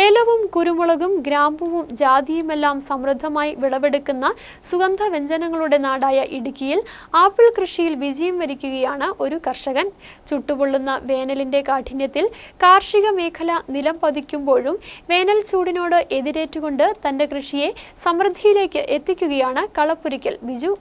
ഏലവും കുരുമുളകും ഗ്രാമ്പുവും ജാതിയുമെല്ലാം സമൃദ്ധമായി വിളവെടുക്കുന്ന സുഗന്ധ വ്യഞ്ജനങ്ങളുടെ നാടായ ഇടുക്കിയിൽ ആപ്പിൾ കൃഷിയിൽ വിജയം വരിക്കുകയാണ് ഒരു കർഷകൻ. ചുട്ടുപൊള്ളുന്ന വേനലിന്റെ കാഠിന്യത്തിൽ കാർഷിക മേഖല നിലം പതിക്കുമ്പോഴും വേനൽ ചൂടിനോട് എതിരേറ്റുകൊണ്ട് തന്റെ കൃഷിയെ സമൃദ്ധിയിലേക്ക് എത്തിക്കുകയാണ് കളപ്പുരിക്കൽ ബിജു.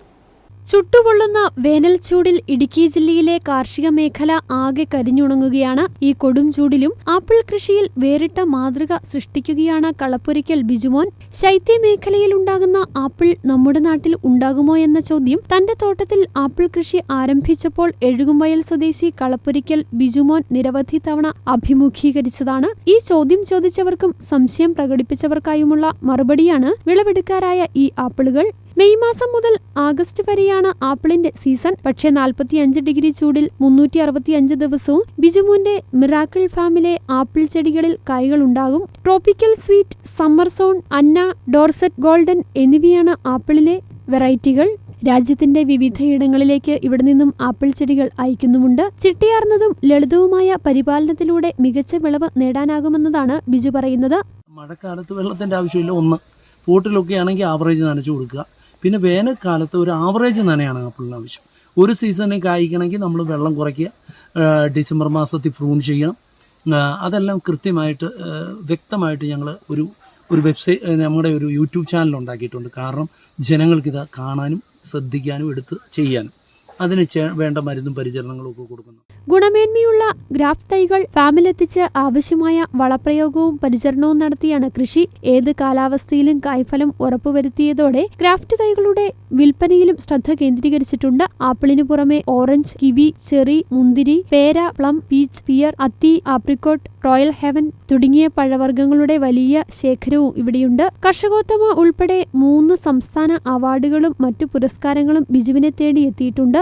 ചുട്ടുപൊള്ളുന്ന വേനൽ ചൂടിൽ ഇടുക്കി ജില്ലയിലെ കാർഷിക മേഖല ആകെ കരിഞ്ഞുണങ്ങുകയാണ് ഈ കൊടും ചൂടിലും. ആപ്പിൾ കൃഷിയിൽ വേറിട്ട മാതൃക സൃഷ്ടിക്കുകയാണ് കളപ്പുരയ്ക്കൽ ബിജുമോൻ. ശൈത്യമേഖലയിൽ ഉണ്ടാകുന്ന ആപ്പിൾ നമ്മുടെ നാട്ടിൽ ഉണ്ടാകുമോ എന്ന ചോദ്യം തന്റെ തോട്ടത്തിൽ ആപ്പിൾ കൃഷി ആരംഭിച്ചപ്പോൾ എഴുകുംവയൽ സ്വദേശി കളപ്പുരയ്ക്കൽ ബിജുമോൻ നിരവധി തവണ അഭിമുഖീകരിച്ചതാണ്. ഈ ചോദ്യം ചോദിച്ചവർക്കും സംശയം പ്രകടിപ്പിച്ചവർക്കായുമുള്ള മറുപടിയാണ് വിളവെടുക്കാരായ ഈ ആപ്പിളുകൾ. മെയ് മാസം മുതൽ ആഗസ്റ്റ് വരെയാണ് ആപ്പിളിന്റെ സീസൺ. പക്ഷേ നാൽപ്പത്തിയഞ്ച് ഡിഗ്രി ചൂടിൽ മുന്നൂറ്റി അറുപത്തിയഞ്ച് ദിവസവും ബിജുമോന്റെ മിറാക്കിൾ ഫാമിലെ ആപ്പിൾ ചെടികളിൽ കായ്കൾ ഉണ്ടാകും. Tropical sweet summer zone Anna Dorset golden എന്നിവയാണ് ആപ്പിളിലെ വെറൈറ്റികൾ. രാജ്യത്തിന്റെ വിവിധയിടങ്ങളിലേക്ക് ഇവിടെ നിന്നും ആപ്പിൾ ചെടികൾ അയക്കുന്നുമുണ്ട്. ചിട്ടിയാർന്നതും ലളിതവുമായ പരിപാലനത്തിലൂടെ മികച്ച വിളവ് നേടാനാകുമെന്നതാണ് ബിജു പറയുന്നത്. മഴക്കാലത്ത് വെള്ളത്തിന്റെ ആവശ്യമില്ല. ഒന്ന് പോട്ടിലൊക്കെ ആണെങ്കിൽ ആവറേജ് നനച്ചു കൊടുക്കുക. പിന്നെ വേനൽക്കാലത്ത് ഒരു ആവറേജ് നനയാണ് ആപ്പിളിന് ആവശ്യം. ഒരു സീസണിൽ കായ്ക്കണമെങ്കിൽ നമ്മൾ വെള്ളം കുറയ്ക്കുക ഡിസംബർ മാസത്തിൽ പ്രൂൺ ചെയ്യണം. അതെല്ലാം കൃത്യമായിട്ട് വ്യക്തമായിട്ട് ഞങ്ങൾ ഒരു ഒരു വെബ്സൈറ്റ് നമ്മുടെ ഒരു യൂട്യൂബ് ചാനൽ ഉണ്ടാക്കിയിട്ടുണ്ട്. കാരണം ജനങ്ങൾക്കിത് കാണാനും ശ്രദ്ധിക്കാനും എടുത്ത് ചെയ്യാനും. അതിന് വേണ്ട മരുന്നും പരിചരണങ്ങളും ഒക്കെ കൊടുക്കുന്നു. ഗുണമേന്മയുള്ള ഗ്രാഫ് തൈകൾ ഫാമിലെത്തിച്ച് ആവശ്യമായ വളപ്രയോഗവും പരിചരണവും നടത്തിയാണ് കൃഷി. ഏത് കാലാവസ്ഥയിലും കായ്ഫലം ഉറപ്പുവരുത്തിയതോടെ ഗ്രാഫ്റ്റ് തൈകളുടെ വിൽപ്പനയിലും ശ്രദ്ധ കേന്ദ്രീകരിച്ചിട്ടുണ്ട്. ആപ്പിളിനു പുറമെ ഓറഞ്ച് കിവി ചെറി മുന്തിരി പേര പ്ലം പീച്ച് പിയർ അത്തി ആപ്രിക്കോട്ട് റോയൽ ഹെവൻ തുടങ്ങിയ പഴവർഗങ്ങളുടെ വലിയ ശേഖരവും ഇവിടെയുണ്ട്. കർഷകോത്തമ ഉൾപ്പെടെ മൂന്ന് സംസ്ഥാന അവാർഡുകളും മറ്റു പുരസ്കാരങ്ങളും ബിജുവിനെ തേടി എത്തിയിട്ടുണ്ട്